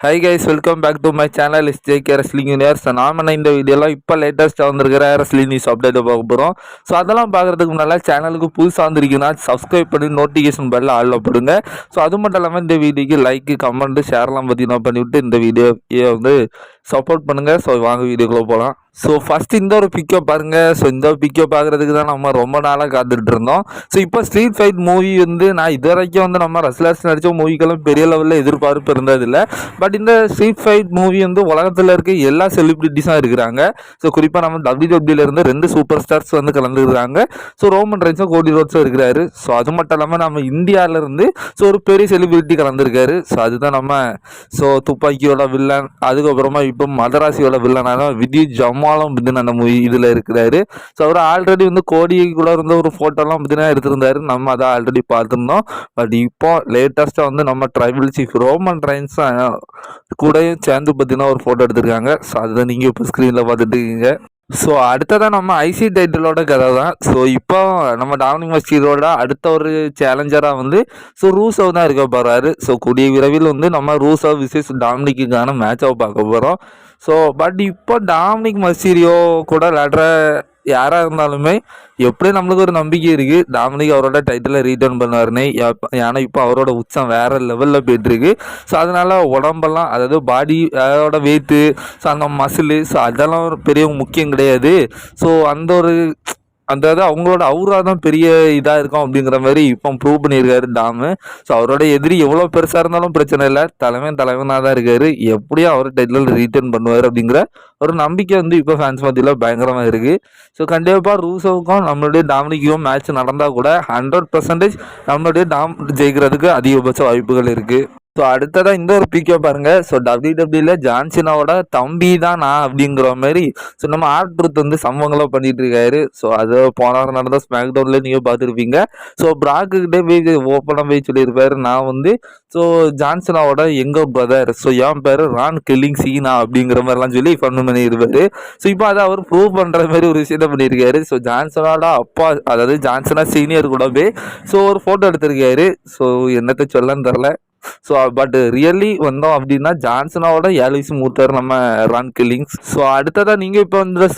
Hi guys welcome back to my channel is J K wrestling juniors நாம இந்த வீடியோலாம் இப்போ லேட்டஸ்ட்டாக வந்திருக்கிற ரெஸ்லிங் நியூஸ் அப்டேட் பார்க்க போகிறோம் ஸோ அதெல்லாம் பார்க்குறதுக்கு முன்னால் சேனலுக்கு புதுசாக வந்திருக்குன்னா சப்ஸ்கிரைப் பண்ணி நோட்டிஃபிகேஷன் பெல்ல ஆளில் போடுங்க. ஸோ அது மட்டும் இல்லாமல் இந்த வீடியோக்கு லைக் கமெண்ட் ஷேர்லாம் பார்த்தீங்கன்னா பண்ணிவிட்டு இந்த வீடியோ வந்து சப்போர்ட் பண்ணுங்கள் ஸோ வாங்க வீடியோக்குள்ளே போகலாம் ஸோ ஃபஸ்ட் இந்த ஒரு பிக்கை பாருங்கள் ஸோ இந்த பிக்கை பார்க்குறதுக்கு தான் நம்ம ரொம்ப நாளாக காத்துட்டு இருந்தோம். ஸோ இப்போ ஸ்ட்ரீட் ஃபைட் மூவி வந்து நான் இது வரைக்கும் வந்து நம்ம ரஸ்லர்ஸ் நடித்த மூவிக்கெல்லாம் பெரிய லெவலில் எதிர்பார்ப்பு இருந்ததில்லை. பட் இந்த ஸ்ட்ரீட் ஃபைட் மூவி வந்து உலகத்தில் இருக்க எல்லா செலிபிரிட்டிஸும் இருக்கிறாங்க. ஸோ குறிப்பாக நம்ம டபிள்யூ இருந்து ரெண்டு சூப்பர் ஸ்டார்ஸ் வந்து கலந்துருக்காங்க ஸோ ரோமன் ரைன்ஸும் கோடி ரோட்ஸும் இருக்கிறாரு. ஸோ அது மட்டும் இல்லாமல் நம்ம இந்தியாவிலேருந்து ஸோ ஒரு பெரிய செலிபிரிட்டி கலந்துருக்காரு. ஸோ அதுதான் நம்ம ஸோ துப்பாக்கியோட வில்லன் அதுக்கப்புறமா இப்போ மதராசியோட வில்லனான ஜம் ஜம்மாலும் பார்த்தீங்கன்னா அந்த மூவி இதில் இருக்கிறாரு. ஸோ அவர் ஆல்ரெடி வந்து கோடி கூட இருந்த ஒரு ஃபோட்டோலாம் பார்த்தீங்கன்னா எடுத்திருந்தாரு. நம்ம அதை ஆல்ரெடி பார்த்துருந்தோம். பட் இப்போ லேட்டஸ்ட்டாக வந்து நம்ம ட்ரைபிள் சீஃப் ரோமன் ட்ரைன்ஸ் கூடயும் சேர்ந்து பார்த்தீங்கன்னா ஒரு ஃபோட்டோ எடுத்திருக்காங்க. ஸோ அதுதான் நீங்கள் இப்போ ஸ்க்ரீனில் பார்த்துட்டு இருக்கீங்க. ஸோ அடுத்ததான் நம்ம ஐசி டைட்டிலோட கதை தான். ஸோ இப்போ நம்ம டாமினிக் மஸ்டீரோட அடுத்த ஒரு சேலஞ்சராக வந்து ஸோ ரூசவ் தான் இருக்க போகிறாரு ஸோ கூடிய விரைவில் வந்து நம்ம ரூசவ் விசேஷ் டாமினிக்குக்கான மேட்சாக பார்க்க போகிறோம் ஸோ பட் இப்போ டாமினிக் மசீரியோ கூட விளையாடுற யாராக இருந்தாலுமே எப்படியும் நம்மளுக்கு ஒரு நம்பிக்கை இருக்குது டாமினிக் அவரோட டைட்டிலை ரீட்டர்ன் பண்ணுவாருன்னு. ஏன்னா இப்போ அவரோட உச்சம் வேறு லெவலில் போயிட்டுருக்கு. ஸோ அதனால் உடம்பெல்லாம் அதாவது பாடி அதோட வெயிட்டு ஸோ அந்த மசிலு ஸோ அதெல்லாம் ஒரு பெரிய முக்கியம் கிடையாது. ஸோ அந்த ஒரு அந்த இது அவங்களோட அவராக தான் பெரிய இதாக இருக்கும் அப்படிங்கிற மாதிரி இப்போ ப்ரூவ் பண்ணியிருக்காரு டாமு. ஸோ அவரோட எதிரி எவ்வளோ பெருசாக இருந்தாலும் பிரச்சனை இல்லை. தலைவன் தலைவனாக தான் இருக்காரு. எப்படியும் அவர் டைட்டில் ரீட்டர்ன் பண்ணுவார் அப்படிங்கிற ஒரு நம்பிக்கை வந்து இப்போ ஃபேன்ஸ் மத்தியில் பயங்கரமாக இருக்குது ஸோ கண்டிப்பாக ரூசோவுக்கும் நம்மளுடைய டாமினிக்கும் மேட்ச் நடந்தால் கூட ஹண்ட்ரட் பர்சன்டேஜ் நம்மளுடைய டாம் ஜெயிக்கிறதுக்கு அதிகபட்ச வாய்ப்புகள் இருக்குது ஸோ அடுத்ததாக இந்த ஒரு பிக்கோ பாருங்க. ஸோ டபிள்யூ டபிள்யூல ஜான்சினாவோட தம்பி தான் நான் அப்படிங்கிற மாதிரி ஸோ நம்ம ஆர்ட்ருத் வந்து சம்பவங்களாக பண்ணிட்டு இருக்காரு. ஸோ அது போன நடந்த ஸ்மாக் டவுன்ல நீங்கள் பார்த்துருப்பீங்க ஸோ பிராக்குக்கிட்டே போய் ஓப்பனாக போய் சொல்லியிருப்பாரு. நான் வந்து ஸோ ஜான்சனாவோட எங்கள் பிரதர் ஸோ என் பேர் ரான் கில்லிங் சீனா அப்படிங்கிற மாதிரிலாம் சொல்லி ஃபன் பண்ணியிருப்பாரு ஸோ இப்போ அதை அவர் ப்ரூவ் பண்ணுற மாதிரி ஒரு விஷயத்த பண்ணியிருக்காரு ஸோ ஜான்சனோட அப்பா அதாவது ஜான்சனா சீனியர் கூட போய் ஸோ ஒரு ஃபோட்டோ எடுத்திருக்காரு. ஸோ என்னத்தை சொல்லன்னு தெரில ஸோ பட் ரியலி வந்தோம் அப்படின்னா ஜான்சனோட ஏலிஸ் மூத்தர் நம்ம ரன் கில்லிங்ஸ் ஸோ அடுத்ததாக நீங்கள் இப்போ வந்து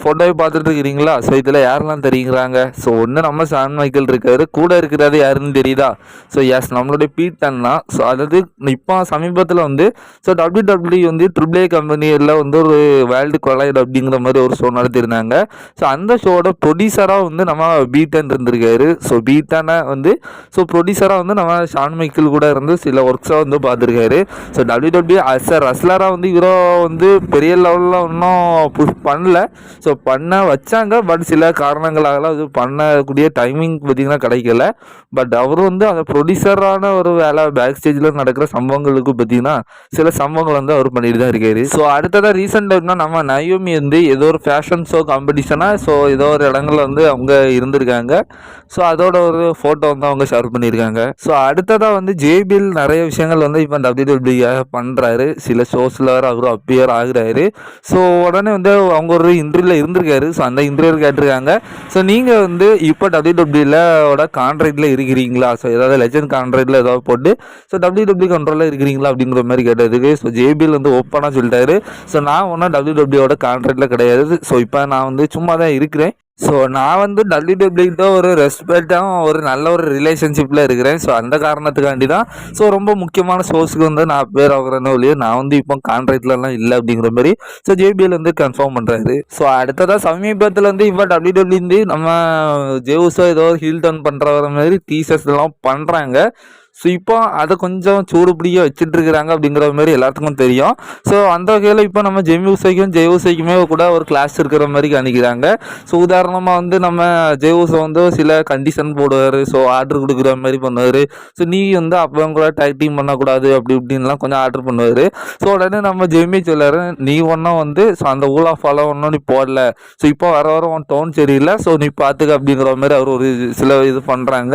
ஃபோட்டோவை பார்த்துட்டு இருக்கிறீங்களா? ஸோ இதில் யாரெல்லாம் தெரியுங்கிறாங்க ஸோ ஒன்று நம்ம சான் மைக்கேல் இருக்காரு. கூட இருக்கிறது யாருன்னு தெரியுதா? ஸோ எஸ் நம்மளுடைய பீட் தான் ஸோ அதாவது இப்போ சமீபத்தில் வந்து ஸோ டபிள்யூ டபிள்யூ வந்து ட்ரிபிள் ஏ கம்பெனியில் வந்து ஒரு வேர்ல்டு கொலைட் அப்படிங்கிற மாதிரி ஒரு ஷோ நடத்தியிருந்தாங்க. ஸோ அந்த ஷோட ப்ரொடியூசராக வந்து நம்ம பீட்டன் இருந்திருக்காரு. ஸோ பீட்டனை வந்து ஸோ ப்ரொடியூசராக வந்து நம்ம ஷான் மைக்கேல் கூட இருந்து சில ஒர்க்ஸாக வந்து பார்த்துருக்காரு. So W W as a ரஸ்லராக வந்து இவரோ வந்து பெரிய லெவலில் ஒன்றும் புஷ் பண்ணல. ஸோ பண்ண வச்சாங்க. பட் சில காரணங்களாகலாம் இது பண்ணக்கூடிய டைமிங் பார்த்திங்கன்னா கிடைக்கல. பட் அவரும் வந்து அந்த ப்ரொடியூசரான ஒரு வேலை பேக் ஸ்டேஜில் நடக்கிற சம்பவங்களுக்கு பார்த்தீங்கன்னா சில சம்பவங்கள் வந்து அவர் பண்ணிட்டு தான் இருக்காரு. ஸோ அடுத்ததாக ரீசெண்ட் டைம்னா நம்ம நயோமி வந்து ஏதோ ஒரு ஃபேஷன் ஷோ காம்படிஷனாக ஸோ ஏதோ ஒரு இடங்கள்ல வந்து அவங்க இருந்திருக்காங்க. ஸோ அதோட ஒரு ஃபோட்டோ வந்து அவங்க ஷேர் பண்ணியிருக்காங்க ஸோ அடுத்ததாக வந்து ஜேபிஎல் நிறைய விஷயங்கள் வந்து இப்போ டபிள்யூ பண்ணுறாரு சில ஷோஸில் வேறு அவரும் அப்பியர் ஆகுறாரு. ஸோ உடனே வந்து அவங்க ஒரு இன்டர்வியூவில் இருந்திருக்காரு. ஸோ அந்த இன்டர்வியூ கேட்டிருக்காங்க. ஸோ நீங்கள் வந்து இப்போ டபிள்யூ கான்ட்ராக்டில் இருக்கிறீங்களா? ஸோ ஏதாவது லெஜண்ட் கான்ட்ராக்டில் ஏதாவது போட்டு ஸோ டபிள்யூ டபிள்யூ கண்ட்ரோலில் இருக்கிறீங்களா? அப்படிங்கிற மாதிரி கேட்டதுக்கு ஸோ ஜேபிஎல் வந்து ஓப்பனாக சொல்லிட்டாரு. ஸோ நான் ஒன்றும் டபிள்யூ டபிள்யூட கான்ட்ராக்டில் கிடையாது. ஸோ இப்போ நான் வந்து சும்மா தான் இருக்கிறேன். ஸோ நான் வந்து டபிள்யூ ஒரு ரெஸ்பெக்டாகவும் ஒரு நல்ல ஒரு ரிலேஷன்ஷிப்பில் இருக்கிறேன். ஸோ அந்த காரணத்துக்காண்டி தான் ஸோ ரொம்ப முக்கியமான சோர்ஸுக்கு வந்து நான் பேர் ஆகுறேன்னு ஒழிய நான் வந்து இப்போ கான்ட்ராக்ட்லலாம் இல்லை அப்படிங்கிற மாதிரி ஸோ ஜேபிஎல் வந்து கன்ஃபார்ம் பண்ணுறாரு ஸோ அடுத்ததாக சமீபத்தில் வந்து இப்போ டபிள்யூடபிள்யூ நம்ம ஜேவுஸோ ஏதோ ஹீல் டர்ன் பண்ணுற மாதிரி டீசர்ஸ்லாம் பண்ணுறாங்க ஸோ இப்போ அதை கொஞ்சம் சூடுபிடிக்க வச்சுட்டு இருக்கிறாங்க அப்படிங்கிற மாதிரி எல்லாத்துக்கும் தெரியும். ஸோ அந்த வகையில் இப்போ நம்ம ஜெமி உசைக்கும் ஜெய் உசைக்குமே கூட ஒரு கிளாஸ் இருக்கிற மாதிரி காணிக்கிறாங்க ஸோ உதாரணமாக வந்து நம்ம ஜெய் உசை வந்து சில கண்டிஷன் போடுவார். ஸோ ஆர்டர் கொடுக்குற மாதிரி பண்ணுவார். ஸோ நீ வந்து அப்போ கூட டைட்டிங் பண்ணக்கூடாது அப்படி இப்படின்லாம் கொஞ்சம் ஆர்டர் பண்ணுவார். ஸோ உடனே நம்ம ஜெமி சொல்லாரு நீ ஒன்றும் வந்து ஸோ அந்த ஊலா ஃபாலோ ஒன்றும் நீ போடல. ஸோ இப்போ வர வர உன் டோன் சரியில்லை. ஸோ நீ பார்த்துக்க அப்படிங்கிற மாதிரி அவர் ஒரு சில இது பண்ணுறாங்க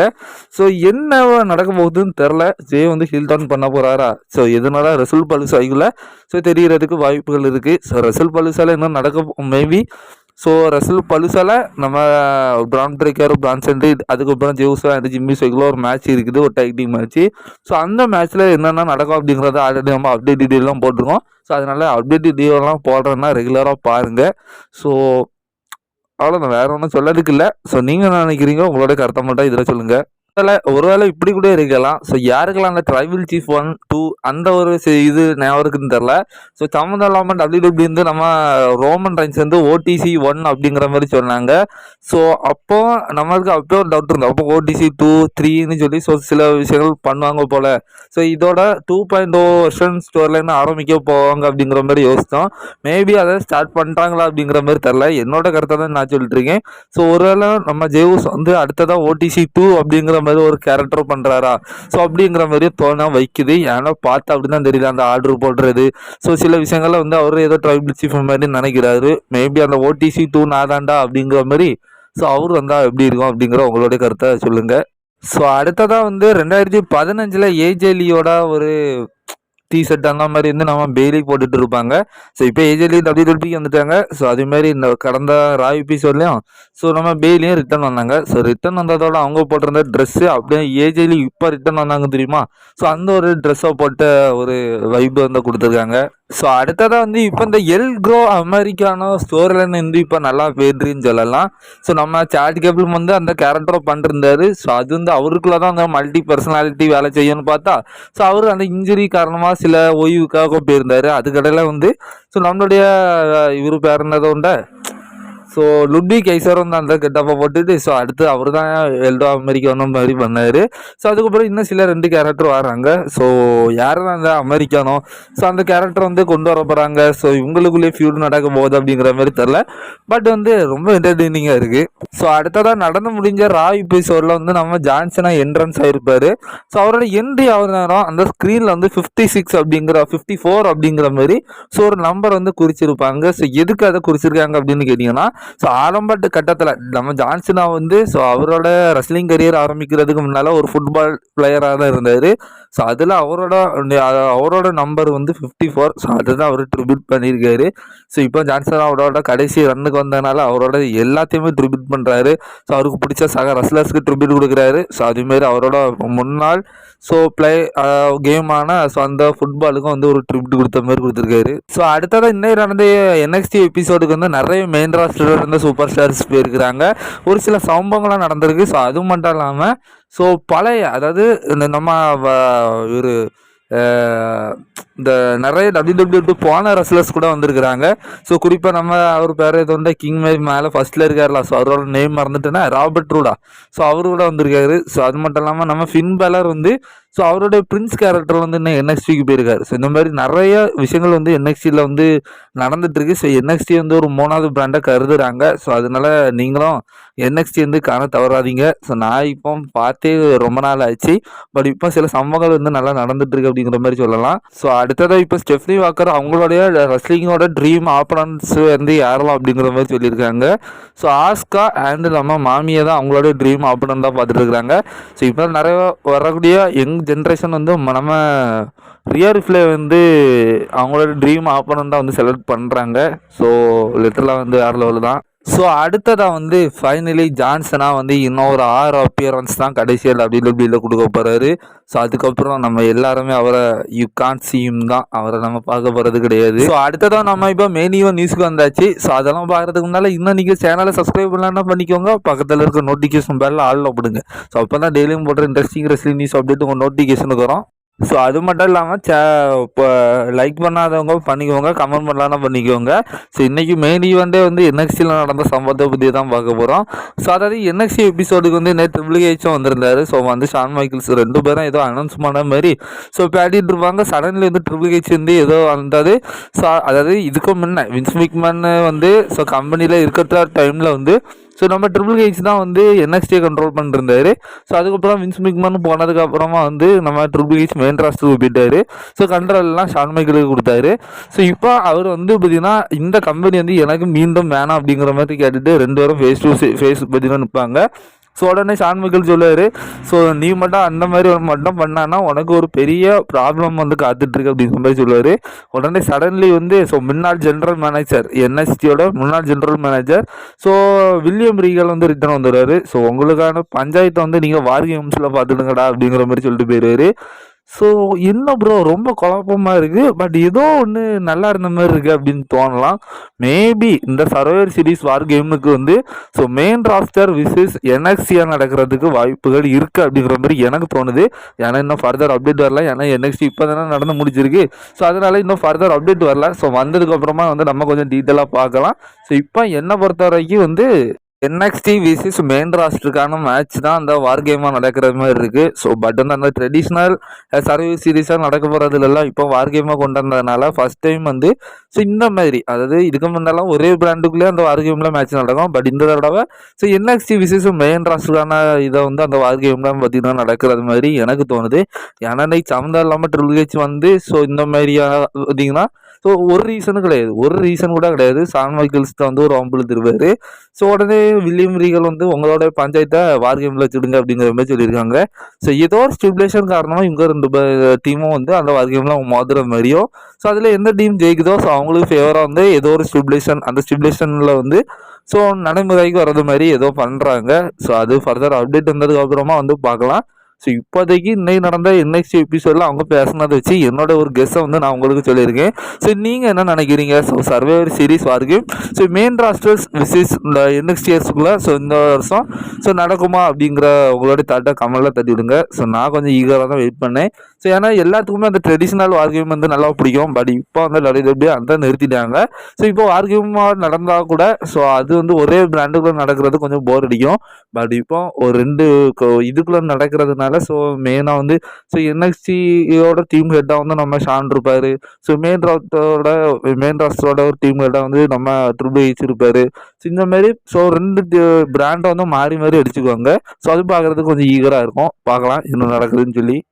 ஸோ என்ன நடக்க என்னன்னு தெரில ஜே வந்து ஹில் டவுன் பண்ண போகிறாரா ஸோ எதனால ரசூல் பலுசாய்க்குள்ள ஸோ தெரிகிறதுக்கு வாய்ப்புகள் இருக்குது ஸோ ரசூல் பலுசால என்ன நடக்க மேபி ஸோ ரசல் பலுசால நம்ம பிரான் பிரேக்கர் பிரான் சென்ட்ரி அதுக்கப்புறம் ஜேவுசா அண்ட் ஜிம்மி சைக்கிளோ ஒரு மேட்ச் இருக்குது. ஒரு டைட்டிங் மேட்ச் ஸோ அந்த மேட்ச்சில் என்னென்ன நடக்கும் அப்படிங்கிறத ஆல்ரெடி நம்ம அப்டேட் டீட்டெயிலாம் போட்டிருக்கோம். ஸோ அதனால் அப்டேட் டீட்டெயிலாம் போடுறேன்னா ரெகுலராக பாருங்கள் ஸோ அவ்வளோதான் வேறு ஒன்றும் சொல்லதுக்கு இல்லை. ஸோ நீங்கள் நினைக்கிறீங்க? உங்களோட கருத்தை மட்டும் இதில் சொல்லுங்கள் ஒருவேளை ஒருவேளை இப்படி கூட இருக்கலாம். ஸோ யாருக்கெல்லாம் அந்த ட்ரைபிள் சீஃப் ஒன் டூ அந்த ஒரு இது ஞாபகம் இருக்குன்னு தெரில ஸோ சம்மந்தம் இல்லாமல் டபிள்யூ வந்து நம்ம ரோமன் ரைன்ஸ் வந்து ஓடிசி ஒன் அப்படிங்கிற மாதிரி சொன்னாங்க. ஸோ அப்போ நம்மளுக்கு அப்போ ஒரு டவுட் இருந்தோம் அப்போ ஓடிசி டூ த்ரீன்னு சொல்லி ஸோ சில விஷயங்கள் பண்ணுவாங்க போல். ஸோ இதோட டூ பாயிண்ட் ஓ வெர்ஷன் ஸ்டோர்லேருந்து ஆரம்பிக்க போவாங்க அப்படிங்கிற மாதிரி யோசித்தோம். மேபி அதை ஸ்டார்ட் பண்ணிட்டாங்களா அப்படிங்கிற மாதிரி தெரில என்னோட கருத்தை தான் நான் சொல்லிட்டு இருக்கேன். ஸோ ஒருவேளை நம்ம ஜேவுஸ் வந்து அடுத்ததாக ஓடிசி டூ அப்படிங்கிற மாதிரி ஒரு கேரக்டர் பண்ணுறாரா ஸோ அப்படிங்கிற மாதிரி தோண வைக்குது. ஏன்னா பார்த்தா அப்படி தான் தெரியல அந்த ஆர்டர் போடுறது. ஸோ சில விஷயங்கள்ல வந்து அவர் ஏதோ ட்ரைபிள் சீஃப் மாதிரி நினைக்கிறாரு. மேபி அந்த ஓடிசி டூ நாதாண்டா அப்படிங்கிற மாதிரி. ஸோ அவர் வந்தால் எப்படி இருக்கும் அப்படிங்கிற உங்களுடைய கருத்தை சொல்லுங்கள் ஸோ அடுத்ததாக வந்து ரெண்டாயிரத்தி பதினஞ்சில் ஏஜேலியோட ஒரு டிஷர்ட் அந்த மாதிரி வந்து நம்ம பெய்லி போட்டுட்டு இருப்பாங்க. ஸோ இப்போ ஏஜேலி டபிள்யூ டபிள்யூ வந்துட்டாங்க. ஸோ அதே மாதிரி இந்த கடந்த ராய் எபிசோட்லையும் ஸோ நம்ம பெய்லியும் ரிட்டர்ன் வந்தாங்க. ஸோ ரிட்டர்ன் வந்ததோட அவங்க போட்டிருந்த ட்ரெஸ்ஸு அப்படியே ஏஜிலி இப்போ ரிட்டர்ன் வந்தாங்க தெரியுமா? ஸோ அந்த ஒரு ட்ரெஸ்ஸை போட்ட ஒரு வைப் வந்து கொடுத்துருக்காங்க. ஸோ அடுத்ததாக வந்து இப்போ இந்த எல் க்ரோ அமெரிக்கானோ ஸ்டோரில் வந்து இப்போ நல்லா போயிட்டுருன்னு சொல்லலாம். ஸோ நம்ம சாட் கேபிள் வந்து அந்த கேரக்டரை பண்ணிருந்தாரு. ஸோ அது வந்து அவருக்குள்ளே தான் அந்த மல்டி பர்சனாலிட்டி வேலை செய்யணும்னு பார்த்தா ஸோ அவர் அந்த இன்ஜுரி காரணமாக சில ஓய்வுக்காக போயிருந்தாரு. அதுக்கடையில் வந்து ஸோ நம்மளுடைய இவர் பேர் என்னதோ உண்ட? ஸோ லுட்வி கைசரும் வந்து அந்த கெட்டப்பை போட்டுட்டு ஸோ அடுத்து அவர் தான் எல்டோ அமெரிக்கானோ மாதிரி பண்ணார். ஸோ அதுக்கப்புறம் இன்னும் சில ரெண்டு கேரக்டர் வராங்க. ஸோ யார் தான் அந்த அமெரிக்கானோ ஸோ அந்த கேரக்டர் வந்து கொண்டு வர போகிறாங்க ஸோ இவங்களுக்குள்ளேயே ஃபியூட் நடக்க போகுது அப்படிங்கிற மாதிரி தெரில பட் வந்து ரொம்ப என்டர்டெய்னிங்காக இருக்குது ஸோ அடுத்ததாக நடந்து முடிஞ்ச ரா எபிசோடில் வந்து நம்ம ஜான்சனா என்ட்ரன்ஸ் ஆகிருப்பார் ஸோ அவரோட என்ட்ரி ஆகிற நேரம் அந்த ஸ்க்ரீனில் வந்து ஃபிஃப்டி சிக்ஸ் அப்படிங்கிற ஃபிஃப்டி ஃபோர் அப்படிங்கிற மாதிரி ஸோ ஒரு நம்பர் வந்து குறிச்சிருப்பாங்க. ஸோ எதுக்கு அதை குறிச்சிருக்காங்க அப்படின்னு கேட்டிங்கன்னா ஸோ ஆரம்பட்டு கட்டத்தில் நம்ம ஜான்சனா வந்து ஸோ அவரோட ரெஸ்லிங் கரியர் ஆரம்பிக்கிறதுக்கு முன்னால் ஒரு ஃபுட்பால் பிளேயராக தான் இருந்தார். ஸோ அதில் அவரோட அவரோட நம்பர் வந்து ஃபிஃப்டி ஃபோர் ஸோ அதுதான் அவர் ட்ரிபியூட் பண்ணியிருக்காரு ஸோ இப்போ ஜான்சன் அவரோட கடைசி ரன்னுக்கு வந்ததுனால அவரோட எல்லாத்தையுமே ட்ரிபியூட் பண்ணுறாரு ஸோ அவருக்கு பிடிச்ச சக ரஸ்லர்ஸ்க்கு ட்ரிபியூட் கொடுக்குறாரு. ஸோ அதேமாரி அவரோட முன்னாள் ஸோ ப்ளே கேமான ஸோ அந்த ஃபுட்பாலுக்கும் வந்து ஒரு ட்ரிபியூட் கொடுத்த மாதிரி கொடுத்துருக்காரு. ஸோ அடுத்ததாக இன்னும் நடந்த என்எக்ஸ்டி எபிசோடுக்கு வந்து நிறைய மெயின் ராஸ்டர் இருந்த சூப்பர் ஸ்டார்ஸ் போயிருக்கிறாங்க ஒரு சில சம்பவங்கள்லாம் நடந்திருக்கு. ஸோ அது மட்டும் இல்லாமல் ஸோ பழைய அதாவது இந்த நம்ம ஒரு இந்த நிறைய டபிள்யூ டபிள்யூ போன ரெஸ்லர்ஸ் கூட வந்திருக்கிறாங்க. ஸோ குறிப்பாக நம்ம அவர் பேர் இது வந்து கிங் மேரி மேலே ஃபஸ்ட்டில் இருக்கார்ல. ஸோ அவரோட நேம் மறந்துட்டேன்னா ராபர்ட் ரூடா ஸோ அவர் கூட வந்திருக்காரு. ஸோ அது மட்டும் இல்லாமல் நம்ம ஃபின் பேலர் வந்து ஸோ அவருடைய பிரின்ஸ் கேரக்டர் வந்து இன்னும் என்எக்ஸ்டிக்கு போயிருக்காரு. ஸோ இந்த மாதிரி நிறைய விஷயங்கள் வந்து என்எக்ஸ்டியில் வந்து நடந்துட்டுருக்கு. ஸோ என்எக்ஸ்டி வந்து ஒரு மூணாவது பிராண்டாக கருதுறாங்க. ஸோ அதனால நீங்களும் என்எக்ஸ்டி வந்து காண தவறாதீங்க. ஸோ நான் இப்போ பார்த்தே ரொம்ப நாள் ஆச்சு. பட் இப்போ சில சம்பவங்கள் வந்து நல்லா நடந்துட்டுருக்கு அப்படிங்கிற மாதிரி சொல்லலாம். ஸோ அடுத்ததாக இப்போ ஸ்டெஃப்னி வாக்கர் அவங்களுடைய ரெஸ்லிங்கோட ட்ரீம் ஆப்பனன்ஸ் வந்து யாரெல்லாம் அப்படிங்கிற மாதிரி சொல்லியிருக்காங்க. ஸோ ஆஸ்கா அண்ட் நம்ம மாமியை தான் அவங்களோட ட்ரீம் ஆப்பனன் தான் பார்த்துட்டு இருக்கிறாங்க ஸோ இப்போ நிறைய வரக்கூடிய எங் யங் ஜென்ரேஷன் வந்து நம்ம ரியர் ஃபிளே வந்து அவங்களோட ட்ரீம் ஆப்பனன் தான் வந்து செலக்ட் பண்ணுறாங்க ஸோ லிட்டரலாக வந்து வேறு லெவல் தான். ஸோ அடுத்ததாக வந்து ஃபைனலி ஜான்சனா வந்து இன்னும் ஒரு ஆறு அப்பியரன்ஸ் தான் கடைசியில் டபிள்யூபியில் கொடுக்க போகிறாரு ஸோ அதுக்கப்புறம் நம்ம எல்லாருமே அவரை யூ கான் சீம் தான். அவரை நம்ம பார்க்க போகிறது கிடையாது. ஸோ அடுத்ததாக நம்ம இப்போ மெயினியோ நியூஸ்க்கு வந்தாச்சு. ஸோ அதெல்லாம் பார்க்கறதுக்கு முன்னால் இன்னும் நீங்கள் சேனலை சப்ஸ்கிரைப் பண்ணலாம்னா பண்ணிக்கோங்க. பக்கத்தில் இருக்க நோட்டிஃபிகேஷன் பேரில் ஆளில் போடுங்க. ஸோ அப்போ தான் டெய்லியும் போடுற இன்ட்ரெஸ்டிங் ரெஸ்லிங் நியூஸ் அப்டேட் உங்கள் நோட்டிஃபிகேஷனுக்கு வரும். ஸோ அது மட்டும் இல்லாமல் சே இப்போ லைக் பண்ணாதவங்க பண்ணிக்கோங்க கமெண்ட் பண்ணலாம்னா பண்ணிக்கோங்க. ஸோ இன்றைக்கி மெயின் ஈவெண்ட்டே வந்து என்எக்சியில் நடந்த சம்பவத்தை பற்றி தான் பார்க்க போகிறோம் ஸோ அதாவது என்எக்சி எபிசோடுக்கு வந்து நேற்று ட்ரிபிள் வந்திருந்தாரு. ஸோ வந்து ஷான் மைக்கிள்ஸ் ரெண்டு பேரும் ஏதோ அனௌன்ஸ் பண்ண மாதிரி ஸோ பேட்டிட்டு இருப்பாங்க. சடன்லி வந்து ட்ரிபிள் ஹெச் வந்து ஏதோ வந்தது. ஸோ அதாவது இதுக்கு முன்ன வின்ஸ் மிக்மன் வந்து ஸோ கம்பெனியில் இருக்கிற டைமில் வந்து ஸோ நம்ம ட்ரிபிள் ஹெச் தான் வந்து என்எக்ஸ்டியை கண்ட்ரோல் பண்ணிருந்தாரு. ஸோ அதுக்கப்புறம் வின்ஸ் மிக்மன் போனதுக்கப்புறமா வந்து நம்ம ட்ரிபிள் ஹெச் மெயின் ராஸ்டருக்கு போயிட்டாரு. ஸோ கண்ட்ரோல்லாம் ஷான் மைக்கிளுக்கு கொடுத்தாரு. ஸோ இப்போ அவர் வந்து பார்த்தீங்கன்னா இந்த கம்பெனி வந்து எனக்கு மீண்டும் வேணாம் அப்படிங்கிற மாதிரி கேட்டுட்டு ரெண்டு பேரும் ஃபேஸ் டு ஃபேஸ் பார்த்தீங்கன்னா நிற்பாங்க ஸோ உடனே சான்மிகள் சொல்லுவார். ஸோ நீ மட்டும் அந்த மாதிரி மட்டும் பண்ணான்னா உனக்கு ஒரு பெரிய ப்ராப்ளம் வந்து காத்துட்ருக்கு அப்படின்னு மாதிரி சொல்லுவார். உடனே சடன்லி வந்து ஸோ முன்னாள் ஜென்ரல் மேனேஜர் என்எஸ்டியோட முன்னாள் general manager so William Regal வந்து ரிட்டர்ன் வந்துடுவார். ஸோ உங்களுக்கான பஞ்சாயத்தை வந்து நீங்கள் வார் கேம்ஸில் பார்த்துடுங்கடா அப்படிங்கிற மாதிரி சொல்லிட்டு போயிடுவார் ஸோ என்ன ப்ரோ ரொம்ப குழப்பமாக இருக்குது பட் ஏதோ ஒன்று நல்லா இருந்த மாதிரி இருக்குது அப்படின்னு தோணலாம். மேபி இந்த சர்வைவர் சீரீஸ் வார் கேமுக்கு வந்து ஸோ மெயின் ராஸ்டர் விசஸ் என்எக்ஸியாக நடக்கிறதுக்கு வாய்ப்புகள் இருக்குது அப்படிங்கிற மாதிரி எனக்கு தோணுது. ஏன்னா இன்னும் ஃபர்தர் அப்டேட் வரல. ஏன்னா என்எக்ஸ்டி இப்போ தானே நடந்து முடிச்சிருக்கு. ஸோ அதனால் இன்னும் ஃபர்தர் அப்டேட் வரல. ஸோ வந்ததுக்கப்புறமா வந்து நம்ம கொஞ்சம் டீட்டெயிலாக பார்க்கலாம். ஸோ இப்போ என்னை பொறுத்த வரைக்கும் வந்து என்எக்ஸ்டி விசிஸ் மெயின் ராஸ்டருக்கான மேட்ச் தான் அந்த வார் கேமாக நடக்கிற மாதிரி இருக்குது ஸோ பட் வந்து அந்த ட்ரெடிஷ்னல் சர்வீஸ் சீரீஸாக நடக்க போகிறதுலலாம் இப்போ வார் கேமாக கொண்டு வந்ததுனால ஃபஸ்ட் டைம் வந்து ஸோ இந்த மாதிரி அதாவது இதுக்கு முன்னெல்லாம் ஒரே பிராண்டுக்குள்ளேயே அந்த வார் கேமில் மேட்ச் நடக்கும். பட் இந்த தடவை ஸோ என்எக்ஸ்டி விசிஸ் மெயின் ராஸ்டருக்கான இதை வந்து அந்த வார் கேமில் பார்த்திங்கன்னா நடக்கிறது மாதிரி எனக்கு தோணுது. ஏன்னா இன்னைக்கு சம்மந்தம் இல்லாமல் ட்ரிபிள் ஹெச் வந்து ஸோ இந்த மாதிரியாக பார்த்தீங்கன்னா ஸோ ஒரு ரீசனும் கிடையாது. ஒரு ரீசன் கூட கிடையாது. சான் மைக்கிள்ஸ் தான் வந்து ஒரு அம்புல திருவாரு ஸோ உடனே வில்லியம் ரீகல் வந்து உங்களோட பஞ்சாயத்தை வார் கேமில் வச்சுடுங்க அப்படிங்கிற மாதிரி சொல்லியிருக்காங்க. ஸோ ஏதோ ஒரு ஸ்டிபுலேஷன் காரணமாக இவங்க ரெண்டு டீமும் வந்து அந்த வார் கேமில் மோதுற மாதிரியும் ஸோ அதில் எந்த டீம் ஜெயிக்குதோ ஸோ அவங்களுக்கு ஃபேவராக வந்து ஏதோ ஒரு ஸ்டிபுலேஷன் அந்த ஸ்டிபுலேஷனில் வந்து ஸோ நடைமுறைக்கு வர்றது மாதிரி ஏதோ பண்ணுறாங்க ஸோ அது ஃபர்தர் அப்டேட் வந்ததுக்கு அப்புறமா வந்து பார்க்கலாம். ஸோ இப்போதைக்கு இன்னைக்கு நடந்த நெக்ஸ்ட் எபிசோடில் அவங்க பேசினதை வச்சு என்னோட ஒரு கெஸ்ஸை வந்து நான் உங்களுக்கு சொல்லியிருக்கேன். ஸோ நீங்கள் என்ன நினைக்கிறீங்க? ஸோ சர்வேவர் சீரீஸ் வரைக்கும் ஸோ மெயின் ராஸ்டர்ஸ் விசிஸ் இந்த நெக்ஸ்ட் இயர்ஸ்க்குள்ளே ஸோ இந்த வருஷம் ஸோ நடக்குமா அப்படிங்கிற உங்களோட தாட்டை கமலில் தட்டி விடுங்க ஸோ நான் கொஞ்சம் ஈகராக தான் வெயிட் பண்ணேன். ஸோ ஏன்னா எல்லாத்துக்குமே அந்த ட்ரெடிஷ்னல் வார்கேம் வந்து நல்லா பிடிக்கும். பட் இப்போ வந்து டபிள்யூடபிள்யூ அந்த நிறுத்திட்டாங்க. ஸோ இப்போ வார்கேமாக நடந்தால் கூட ஸோ அது வந்து ஒரே பிராண்டுக்குள்ளே நடக்கிறது கொஞ்சம் போர் அடிக்கும். பட் இப்போ ஒரு ரெண்டு இதுக்குள்ளே நடக்கிறதுனால ஸோ மெயினாக வந்து ஸோ என்எக்சியோட டீம் ஹெட்டாக வந்து நம்ம ஷான் இருப்பார். ஸோ மெயின் ராஸ்டரோட மெயின் ராஸ்டரோட ஒரு டீம் ஹெட்டாக வந்து நம்ம ட்ரிபிள் ஹெச் இருப்பார் ஸோ இந்த மாதிரி ஸோ ரெண்டு பிராண்டை வந்து மாறி மாறி அடிச்சுக்குவாங்க. ஸோ அது பார்க்குறதுக்கு கொஞ்சம் ஈகராக இருக்கும். பார்க்கலாம் என்ன நடக்குதுன்னு சொல்லி.